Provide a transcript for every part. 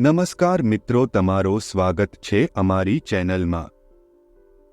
નમસ્કાર મિત્રો, તમારો સ્વાગત છે અમારી ચેનલમાં.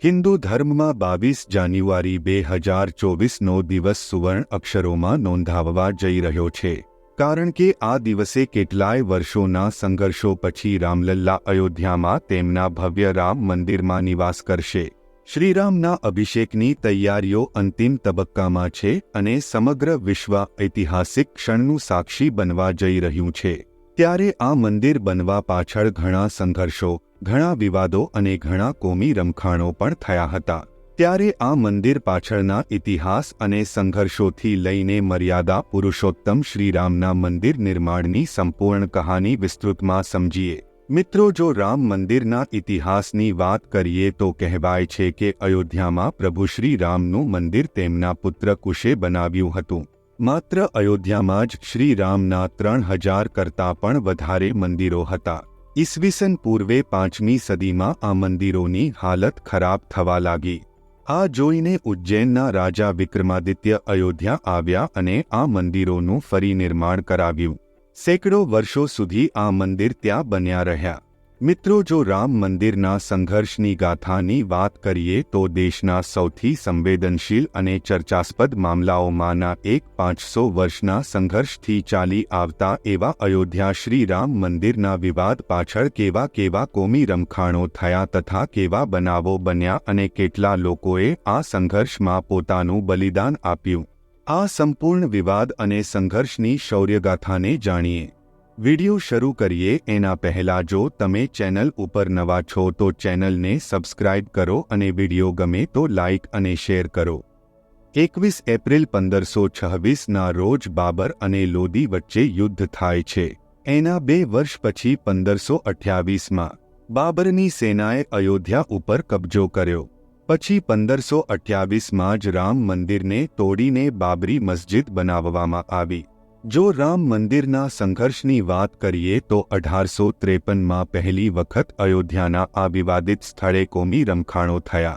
હિન્દુ ધર્મમાં બાવીસ જાન્યુઆરી બે હજાર ચોવીસનો દિવસ સુવર્ણ અક્ષરોમાં નોંધાવવા જઈ રહ્યો છે. કારણ કે આ દિવસે કેટલાય વર્ષોના સંઘર્ષો પછી રામલલ્લા અયોધ્યામાં તેમના ભવ્ય રામ મંદિરમાં નિવાસ કરશે. શ્રીરામના અભિષેકની તૈયારીઓ અંતિમ તબક્કામાં છે અને સમગ્ર વિશ્વ ઐતિહાસિક ક્ષણનું સાક્ષી બનવા જઈ રહ્યું છે. ત્યારે આ મંદિર બનવા પાછળ ઘણા સંઘર્ષો, ઘણા વિવાદો અને ઘણા કોમી રમખાણો પણ થયા હતા. ત્યારે આ મંદિર પાછળના ઇતિહાસ અને સંઘર્ષોથી લઈને મર્યાદા પુરુષોત્તમ શ્રીરામના મંદિર નિર્માણની સંપૂર્ણ કહાની વિસ્તૃતમાં સમજીએ. મિત્રો, જો રામ મંદિરના ઇતિહાસની વાત કરીએ તો કહેવાય છે કે અયોધ્યામાં પ્રભુ શ્રી રામનું મંદિર તેમના પુત્ર કુશે બનાવ્યું હતું. માત્ર અયોધ્યામાં જ શ્રીરામના ત્રણ હજાર કરતાં પણ વધારે મંદિરો હતા. ઈસવીસન પૂર્વે પાંચમી સદીમાં આ મંદિરોની હાલત ખરાબ થવા લાગી. આ જોઈને ઉજ્જૈનના રાજા વિક્રમાદિત્ય અયોધ્યા આવ્યા અને આ મંદિરોનું ફરી નિર્માણ કરાવ્યું. સેંકડો વર્ષો સુધી આ મંદિર ત્યાં બન્યા રહ્યા. મિત્રો, જો રામ મંદિરના સંઘર્ષની ગાથાની વાત કરીએ, તો દેશના સૌથી સંવેદનશીલ અને ચર્ચાસ્પદ મામલાઓમાંના એક પાંચસો વર્ષના સંઘર્ષથી ચાલી આવતા એવા અયોધ્યા શ્રી રામ મંદિરના વિવાદ પાછળ કેવા કેવા કોમી રમખાણો થયા તથા કેવા બનાવો બન્યા અને કેટલા લોકોએ આ સંઘર્ષમાં પોતાનું બલિદાન આપ્યું? આ સંપૂર્ણ વિવાદ અને સંઘર્ષની શૌર્યગાથાને જાણીએ. વિડિયો શરૂ કરીએ એના પહેલા જો તમે ચેનલ ઉપર નવા છો તો ચેનલને સબસ્ક્રાઇબ કરો અને વિડિયો ગમે તો લાઇક અને શેર કરો. એકવીસ એપ્રિલ પંદરસો છવ્વીસના રોજ બાબર અને લોદી વચ્ચે યુદ્ધ થાય છે. એના બે વર્ષ પછી પંદરસો અઠ્યાવીસમાં બાબરની સેનાએ અયોધ્યા ઉપર કબજો કર્યો. પછી પંદરસો અઠ્યાવીસમાં જ રામ મંદિરને તોડીને બાબરી મસ્જિદ બનાવવામાં આવી. જો રામ મંદિરના સંઘર્ષની વાત કરીએ તો અઢારસો ત્રેપનમાં પહેલી વખત અયોધ્યાના આ વિવાદિત સ્થળે કોમી રમખાણો થયા.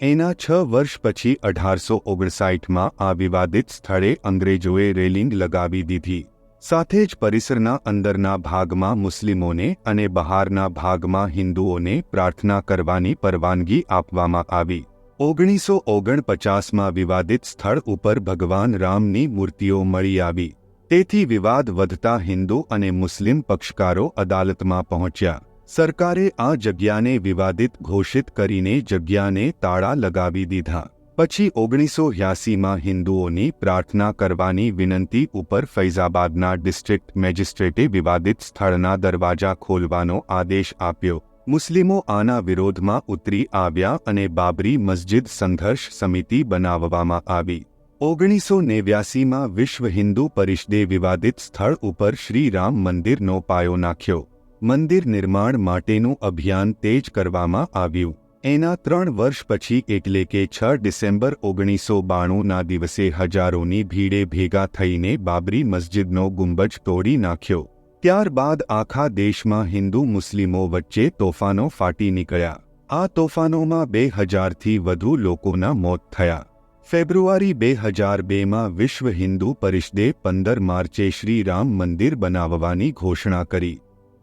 એના છ વર્ષ પછી અઢારસો ઓગણસાઠમાં આ વિવાદિત સ્થળે અંગ્રેજોએ રેલિંગ લગાવી દીધી. સાથે જ પરિસરના અંદરના ભાગમાં મુસ્લિમોને અને બહારના ભાગમાં હિન્દુઓને પ્રાર્થના કરવાની પરવાનગી આપવામાં આવી. ઓગણીસો ઓગણપચાસમાં વિવાદિત સ્થળ ઉપર ભગવાન રામની મૂર્તિઓ મળી આવી. તેથી વિવાદ વધતા હિન્દુ અને મુસ્લિમ પક્ષકારો અદાલતમાં પહોંચ્યા. સરકારે આ જગ્યાને વિવાદિત ઘોષિત કરીને જગ્યાને તાળા લગાવી દીધા. પછી ઓગણીસો હ્યાસીમાં હિન્દુઓની પ્રાર્થના કરવાની વિનંતી ઉપર ફૈઝાબાદના ડિસ્ટ્રિક્ટ મેજિસ્ટ્રેટે વિવાદિત સ્થળના દરવાજા ખોલવાનો આદેશ આપ્યો. મુસ્લિમો આના વિરોધમાં ઉતરી આવ્યા અને બાબરી મસ્જિદ સંઘર્ષ સમિતિ બનાવવામાં આવી. ઓગણીસો નેવ્યાસીમાં વિશ્વ હિન્દુ પરિષદે વિવાદિત સ્થળ ઉપર શ્રીરામ મંદિરનો પાયો નાખ્યો. મંદિર નિર્માણ માટેનું અભિયાન તેજ કરવામાં આવ્યું. એના ત્રણ વર્ષ પછી એટલે કે છ ડિસેમ્બર ઓગણીસો બાણુંના દિવસે હજારોની ભીડે ભેગા થઈને બાબરી મસ્જિદનો ગુંબજ તોડી નાખ્યો. ત્યારબાદ આખા દેશમાં હિન્દુ મુસ્લિમો વચ્ચે તોફાનો ફાટી નીકળ્યા. આ તોફાનોમાં બે હજારથી વધુ લોકોના મોત થયા. ફેબ્રુઆરી બે હજાર બેમાં વિશ્વ હિન્દુ પરિષદે પંદર માર્ચે શ્રી રામ મંદિર બનાવવાની ઘોષણા કરી.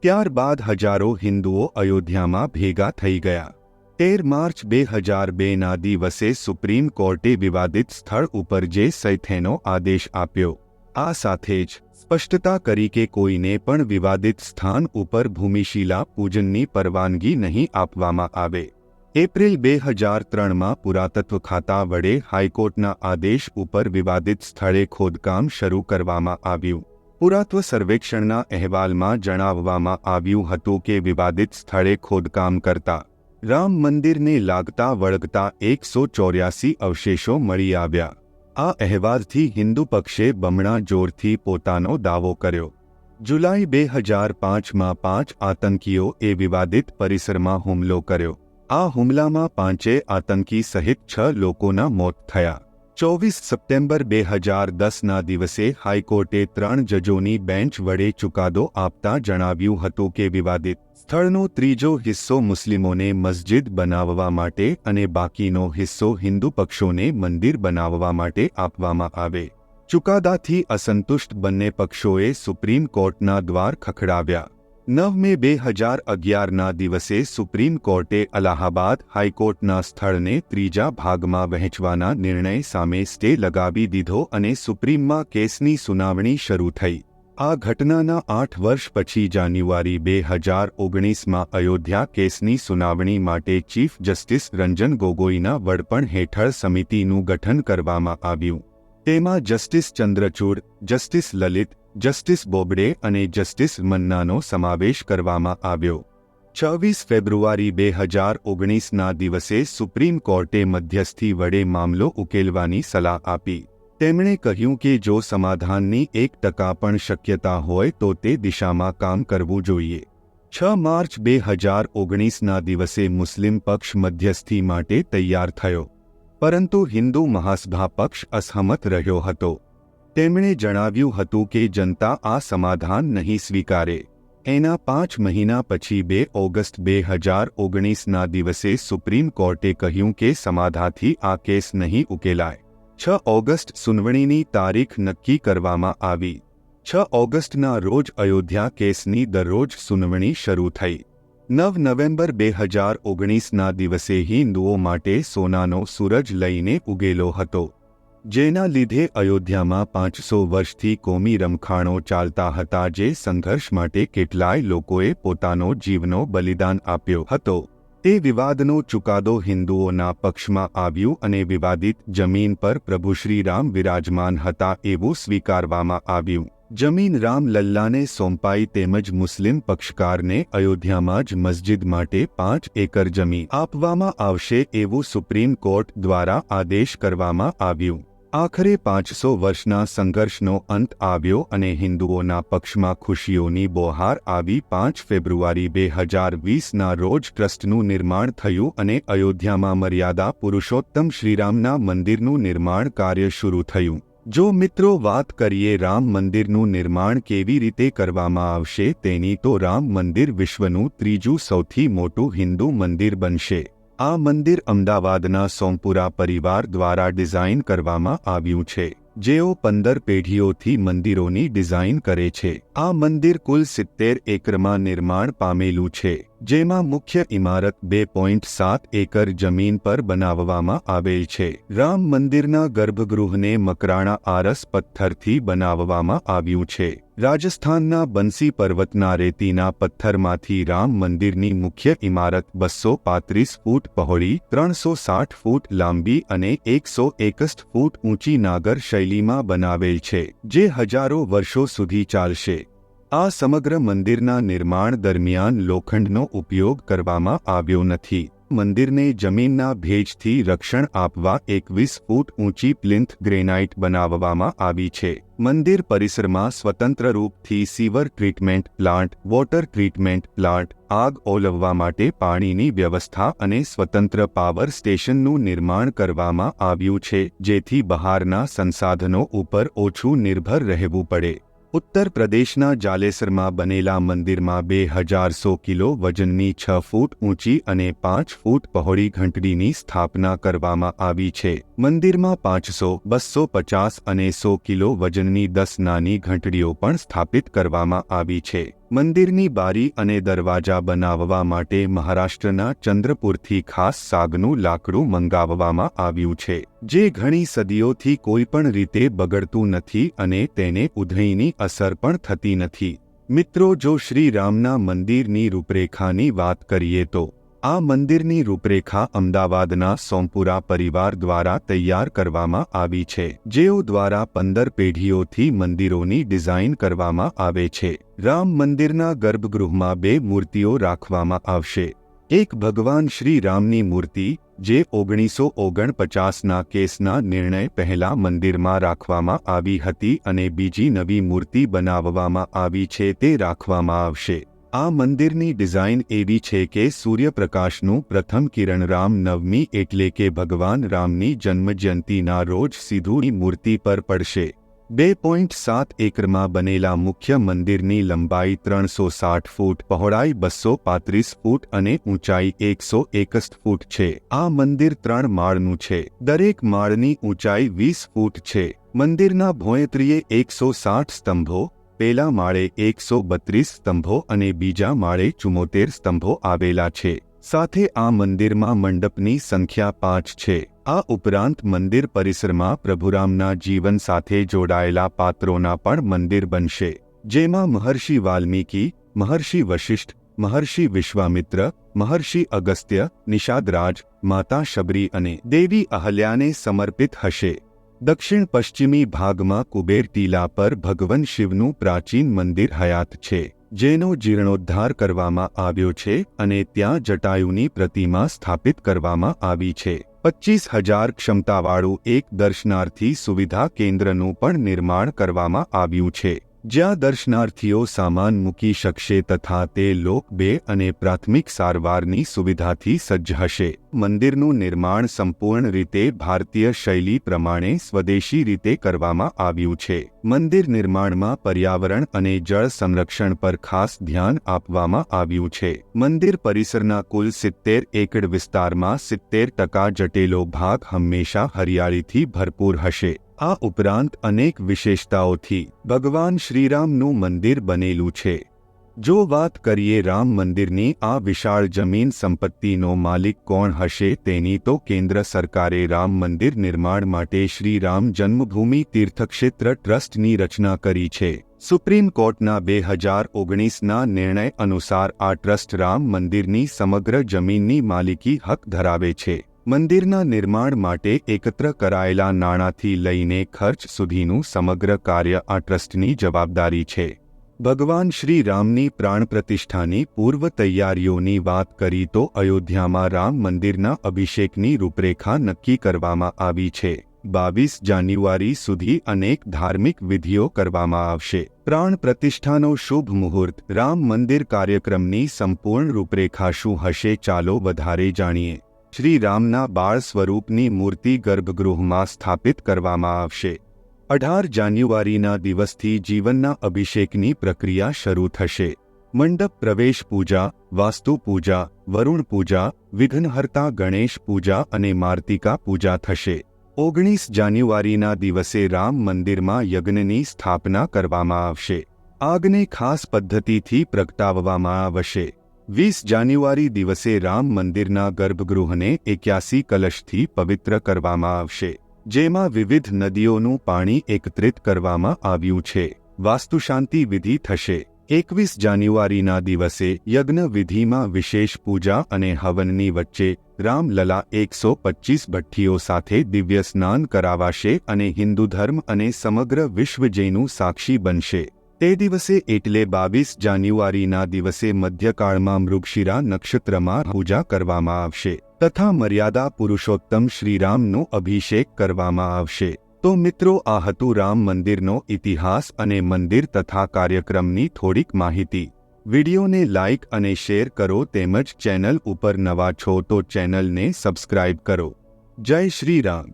ત્યારબાદ હજારો હિન્દુઓ અયોધ્યામાં ભેગા થઈ ગયા. તેર માર્ચ બે હજાર બેના દિવસે સુપ્રીમ કોર્ટે વિવાદિત સ્થળ ઉપર જે સૈથેનો આદેશ આપ્યો. આ સાથે જ સ્પષ્ટતા કરી કે કોઈને પણ વિવાદિત સ્થાન ઉપર ભૂમિશિલા પૂજનની પરવાનગી નહીં આપવામાં આવે. એપ્રિલ બે હજાર ત્રણમાં પુરાતત્વ ખાતા વડે હાઈકોર્ટના આદેશ ઉપર વિવાદિત સ્થળે ખોદકામ શરૂ કરવામાં આવ્યું. પુરાતત્વ સર્વેક્ષણના અહેવાલમાં જણાવવામાં આવ્યું હતું કે વિવાદિત સ્થળે ખોદકામ કરતા રામ મંદિરને લાગતા વળગતા એકસો ચોર્યાસી અવશેષો મળી આવ્યા. આ અહેવાલથી હિન્દુ પક્ષે બમણા જોરથી પોતાનો દાવો કર્યો. જુલાઈ બે હજાર પાંચમાં પાંચ આતંકીઓ એ વિવાદિત પરિસરમાં હુમલો કર્યો. આ હુમલામાં પાંચે આતંકી સહિત છ લોકોના મોત થયા. ચોવીસ સપ્ટેમ્બર બે હજાર દસના દિવસે હાઈકોર્ટે ત્રણ જજોની બેન્ચ વડે ચુકાદો આપતા જણાવ્યું હતું કે વિવાદિત સ્થળનો ત્રીજો હિસ્સો મુસ્લિમોને મસ્જિદ બનાવવા માટે અને બાકીનો હિસ્સો હિન્દુ પક્ષોને મંદિર બનાવવા માટે આપવામાં આવે. ચુકાદાથી અસંતુષ્ટ બંને પક્ષોએ સુપ્રીમ કોર્ટના દ્વાર ખખડાવ્યા. નવ મે બે હજાર અગિયારના દિવસે સુપ્રીમ કોર્ટે અલાહાબાદ હાઈકોર્ટના સ્થળને ત્રીજા ભાગમાં વહેંચવાના નિર્ણય સામે સ્ટે લગાવી દીધો અને સુપ્રીમમાં કેસની સુનાવણી શરૂ થઈ. આ ઘટનાના આઠ વર્ષ પછી જાન્યુઆરી બે હજાર ઓગણીસમાં અયોધ્યા કેસની સુનાવણી માટે ચીફ જસ્ટિસ રંજન ગોગોઈના વડપણ હેઠળ સમિતિનું ગઠન કરવામાં આવ્યું. તેમાં justice Chandrachud, justice Lalit, justice Bobde અને જસ્ટિસ મન્નાનો સમાવેશ કરવામાં આવ્યો. છવ્વીસ ફેબ્રુઆરી બે હજાર ઓગણીસના દિવસે સુપ્રીમ કોર્ટે મધ્યસ્થી વડે મામલો ઉકેલવાની સલાહ આપી. તેમણે કહ્યું કે જો સમાધાનની એક ટકા પણ શક્યતા હોય તો તે દિશામાં કામ કરવું જોઈએ. છ માર્ચ બે હજાર ઓગણીસના દિવસે મુસ્લિમ પક્ષ મધ્યસ્થી માટે તૈયાર થયો. પરંતુ હિન્દુ મહાસભા પક્ષ અસહમત રહ્યો હતો. તેમણે જણાવ્યું હતું કે જનતા આ સમાધાન નહીં સ્વીકારે. એના પાંચ મહિના પછી બે ઓગસ્ટ બે હજાર ઓગણીસના દિવસે સુપ્રીમ કોર્ટે કહ્યું કે સમાધાથી આ કેસ નહીં ઉકેલાય. છ ઓગસ્ટ સુનવણીની તારીખ નક્કી કરવામાં આવી. છ ઓગસ્ટના રોજ અયોધ્યા કેસની દરરોજ સુનવણી શરૂ થઈ. નવ નવેમ્બર બે હજાર ઓગણીસના દિવસે હિન્દુઓ માટે સોનાનો સૂરજ લઈને ઉગેલો હતો, જેના લીધે અયોધ્યામાં પાંચસો વર્ષથી કોમી રમખાણો ચાલતા હતા જે સંઘર્ષ માટે કેટલાય લોકોએ પોતાનો જીવનો બલિદાન આપ્યો હતો. તે વિવાદનો ચુકાદો હિન્દુઓના પક્ષમાં આવ્યું અને વિવાદિત જમીન પર પ્રભુ શ્રીરામ વિરાજમાન હતા એવું સ્વીકારવામાં આવ્યું. જમીન રામ લલ્લાને સોંપાઈ તેમજ મુસ્લિમ પક્ષકારને અયોધ્યામાં જ મસ્જિદ માટે પાંચ એકર જમીન આપવામાં આવશે એવું સુપ્રીમ કોર્ટ દ્વારા આદેશ કરવામાં આવ્યું. આખરે પાંચસો વર્ષના સંઘર્ષનો અંત આવ્યો અને હિન્દુઓના પક્ષમાં ખુશીઓની બોહાર આવી પાંચ ફેબ્રુઆરી બે હજાર વીસના રોજ ટ્રસ્ટનું નિર્માણ થયું અને અયોધ્યામાં મર્યાદા પુરુષોત્તમ શ્રીરામના મંદિરનું નિર્માણ કાર્ય શરૂ થયું. જો મિત્રો વાત કરીએ રામ મંદિરનું નિર્માણ કેવી રીતે કરવામાં આવશે તેની, તો રામ મંદિર વિશ્વનું ત્રીજું સૌથી મોટું હિન્દુ મંદિર બનશે. આ મંદિર અમદાવાદના સોમપુરા પરિવાર દ્વારા ડિઝાઇન કરવામાં આવ્યું છે. જેઓ પંદર પેઢીઓથી મંદિરોની ડિઝાઇન કરે છે. આ મંદિર કુલ સિત્તેર એકરમાં નિર્માણ પામેલું છે. જેમાં મુખ્ય ઇમારત બે પોઈન્ટ સાત એકર જમીન પર બનાવવામાં આવેલ છે. રામ મંદિરના ગર્ભગૃહને મકરાણા આરસ પથ્થરથી બનાવવામાં આવ્યું છે. રાજસ્થાનના બંસી પર્વતના રેતીના પથ્થરમાંથી રામ મંદિરની મુખ્ય ઇમારત બસો પાંત્રીસ ફૂટ પહોળી, ત્રણસો સાઠ ફૂટ લાંબી અને એકસો એકસઠ ફૂટ ઊંચી નાગર શૈલીમાં બનાવેલ છે, જે હજારો વર્ષો સુધી ચાલશે. આ સમગ્ર મંદિરના નિર્માણ દરમિયાન લોખંડનો ઉપયોગ કરવામાં આવ્યો નથી. મંદિરને જમીનના ભેજથી રક્ષણ આપવા એકવીસ ફૂટ ઊંચી પ્લિન્થ ગ્રેનાઇટ બનાવવામાં આવી છે. મંદિર પરિસરમાં સ્વતંત્ર રૂપથી sewer treatment plant, water treatment plant, આગ ઓલવવા માટે પાણીની વ્યવસ્થા અને સ્વતંત્ર પાવર સ્ટેશનનું નિર્માણ કરવામાં આવ્યું છે, જેથી બહારના સંસાધનો ઉપર ઓછું નિર્ભર રહેવું પડે. ઉત્તર પ્રદેશના જાલેસરમાં બનેલા મંદિરમાં બે હજારસો કિલો વજનની છ ફૂટ ઊંચી અને પાંચ ફૂટ પહોળી ઘંટડીની સ્થાપના કરવામાં આવી છે. મંદિરમાં પાંચસો, બસો પચાસ અને સો કિલો વજનની દસ નાની ઘંટડીઓ પણ સ્થાપિત કરવામાં આવી છે. મંદિરની બારી અને દરવાજા બનાવવા માટે મહારાષ્ટ્રના ચંદ્રપુરથી ખાસ સાગનું લાકડું મંગાવવામાં આવ્યું છે, જે ઘણી સદીઓથી કોઈપણ રીતે બગડતું નથી અને તેને ઉધઈની અસર પણ થતી નથી. મિત્રો, જો શ્રીરામના મંદિરની રૂપરેખાની વાત કરીએ તો આ મંદિરની રૂપરેખા અમદાવાદના સોમપુરા પરિવાર દ્વારા તૈયાર કરવામાં આવી છે, જેઓ દ્વારા પંદર પેઢીઓથી મંદિરોની ડિઝાઇન કરવામાં આવે છે. રામ મંદિરના ગર્ભગૃહમાં બે મૂર્તિઓ રાખવામાં આવશે. એક ભગવાન શ્રી રામની મૂર્તિ, જે ઓગણીસો ઓગણપચાસના કેસના નિર્ણય પહેલા મંદિરમાં રાખવામાં આવી હતી અને બીજી નવી મૂર્તિ બનાવવામાં આવી છે તે રાખવામાં આવશે. આ મંદિરની ડિઝાઇન એવી છે કે સૂર્યપ્રકાશનું પ્રથમ કિરણ રામ નવમી એટલે કે ભગવાન રામની જન્મજયંતિના રોજ સીધુની મૂર્તિ પર પડશે. બે પોઈન્ટ સાત એકરમાં બનેલા મુખ્ય મંદિરની લંબાઈ ત્રણસો સાઠ ફૂટ, પહોળાઈ બસો પાંત્રીસ ફૂટ અને ઊંચાઈ એકસો એકસઠ ફૂટ છે. આ મંદિર ત્રણ માળનું છે. દરેક માળની ઊંચાઈ વીસ ફૂટ છે. મંદિરના ભોયત્રીએ એકસો સાઠ સ્તંભો પેલા માળે એકસો બત્રીસ સ્તંભો અને બીજા માળે ચુમ્મોતેર સ્તંભો આવેલા છે. સાથે આ મંદિરમાં મંડપની સંખ્યા પાંચ છે. આ ઉપરાંત મંદિર પરિસરમાં પ્રભુરામના જીવન સાથે જોડાયેલા પાત્રોના પણ મંદિર બનશે. જેમાં મહર્ષિ વાલ્મીકી, મહર્ષિ વશિષ્ઠ, મહર્ષિ વિશ્વામિત્ર, મહર્ષિ અગસ્ત્ય, નિષાદરાજ, માતા શબરી અને દેવી અહલ્યાને સમર્પિત હશે. દક્ષિણ પશ્ચિમી ભાગમાં કુબેર ટીલા પર ભગવાન શિવનું પ્રાચીન મંદિર હયાત છે, જેનો જીર્ણોદ્ધાર કરવામાં આવ્યો છે અને ત્યાં જટાયુની પ્રતિમા સ્થાપિત કરવામાં આવી છે. પચીસ હજાર ક્ષમતાવાળું એક દર્શનાર્થી સુવિધા કેન્દ્રનું પણ નિર્માણ કરવામાં આવ્યું છે. જ્યાં દર્શનાર્થીઓ સામાન મૂકી શકશે તથા તે લોક બે અને પ્રાથમિક સારવારની સુવિધાથી સજ્જ હશે. મંદિરનું નિર્માણ સંપૂર્ણ રીતે ભારતીય શૈલી પ્રમાણે સ્વદેશી રીતે કરવામાં આવ્યું છે. મંદિર નિર્માણમાં પર્યાવરણ અને જળ સંરક્ષણ પર ખાસ ધ્યાન આપવામાં આવ્યું છે. મંદિર પરિસરના કુલ સિત્તેર એકડ વિસ્તારમાં સિત્તેર ટકા જટેલો ભાગ હંમેશા હરિયાળીથી ભરપૂર હશે. આ ઉપરાંત અનેક વિશેષતાઓથી ભગવાન શ્રીરામનું મંદિર બનેલું છે. જો વાત કરીએ રામ મંદિરની, આ વિશાળ જમીન સંપત્તિનો માલિક કોણ હશે તેની તો કેન્દ્ર સરકારે રામ મંદિર નિર્માણ માટે શ્રી રામ જન્મભૂમિ તીર્થક્ષેત્ર ટ્રસ્ટની રચના કરી છે. સુપ્રીમ કોર્ટના બે હજાર ઓગણીસના નિર્ણય અનુસાર આ ટ્રસ્ટ રામ મંદિરની સમગ્ર જમીનની માલિકી હક ધરાવે છે. મંદિરના નિર્માણ માટે એકત્ર કરાયેલા નાણાંથી લઈને ખર્ચ સુધીનું સમગ્ર કાર્ય આ ટ્રસ્ટની જવાબદારી છે. ભગવાન શ્રી રામની પ્રાણ પ્રતિષ્ઠાની પૂર્વ તૈયારીઓની વાત કરી તો અયોધ્યામાં રામ મંદિરના અભિષેકની રૂપરેખા નક્કી કરવામાં આવી છે. બાવીસ જાન્યુઆરી સુધી અનેક ધાર્મિક વિધિઓ કરવામાં આવશે. પ્રાણ પ્રતિષ્ઠાનો શુભ મુહૂર્ત, રામ મંદિર કાર્યક્રમની સંપૂર્ણ રૂપરેખા શું હશે ચાલો વધારે જાણીએ. શ્રી રામના બાળ સ્વરૂપની મૂર્તિ ગર્ભગૃહમાં સ્થાપિત કરવામાં આવશે. અઢાર જાન્યુઆરીના દિવસથી જીવનના અભિષેકની પ્રક્રિયા શરૂ થશે. મંડપ પ્રવેશ પૂજા, વાસ્તુ પૂજા, વરુણ પૂજા, વિઘ્નહર્તા ગણેશ પૂજા અને માર્તિકા પૂજા થશે. ઓગણીસ જાન્યુઆરીના દિવસે રામ મંદિરમાં યજ્ઞની સ્થાપના કરવામાં આવશે. આગને ખાસ પદ્ધતિથી પ્રગટાવવામાં આવશે. વીસ જાન્યુઆરી દિવસે રામ મંદિરના ગર્ભગૃહને એક્યાસી કલશથી પવિત્ર કરવામાં આવશે. જેમાં વિવિધ નદીઓનું પાણી એકત્રિત કરવામાં આવ્યું છે. વાસ્તુશાંતિ વિધિ થશે. એકવીસ જાન્યુઆરીના દિવસે યજ્ઞ વિધિમાં વિશેષ પૂજા અને હવનની વચ્ચે રામલલા એકસો પચ્ચીસ ભઠ્ઠીઓ સાથે દિવ્ય સ્નાન કરાવાશે અને હિન્દુ ધર્મ અને સમગ્ર વિશ્વ જૈનું સાક્ષી બનશે. તે દિવસે એટલે બાવીસ જાન્યુઆરીના દિવસે મધ્યકાળમાં મૃગશિરા નક્ષત્રમાં પૂજા કરવામાં આવશે તથા મર્યાદા પુરુષોત્તમ શ્રીરામનો અભિષેક કરવામાં આવશે. તો મિત્રો, આ હતું રામ મંદિરનો ઇતિહાસ અને મંદિર તથા કાર્યક્રમની થોડીક માહિતી. વિડિયોને લાઇક અને શેર કરો તેમજ ચેનલ ઉપર નવા છો તો ચેનલને સબસ્ક્રાઇબ કરો. જય શ્રી રામ